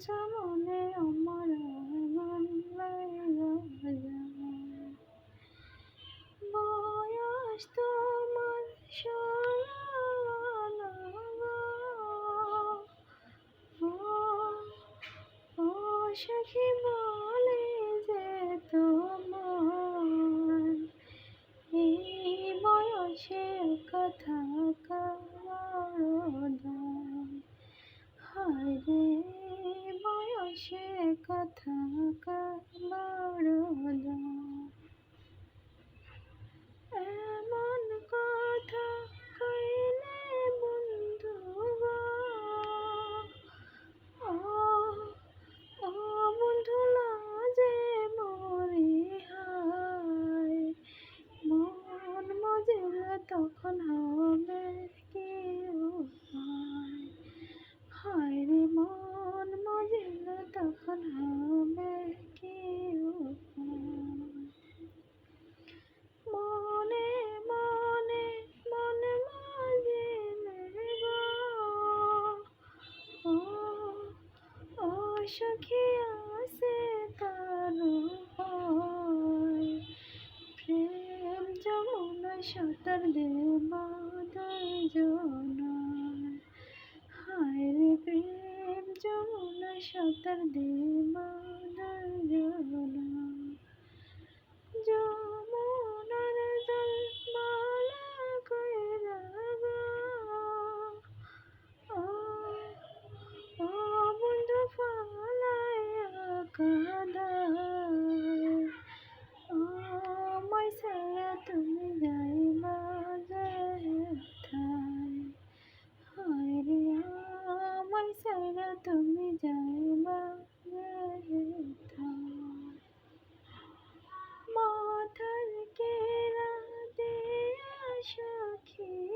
চমনে আমার বয়স তোমার সখী বলে যে তোমার এই বয়সের কথা কার হায় সখী আসে তানু প্রেম যমুনা সাঁতার দে মাদার জনা রে প্রেম যমুনা সাঁতার দে কাদায় ও মাইসায়া তুমি যাইবা যেথায় হায় রে আমায় সারা তুমি যাইবা যেথায় মাথার কেরা দেয়া সখী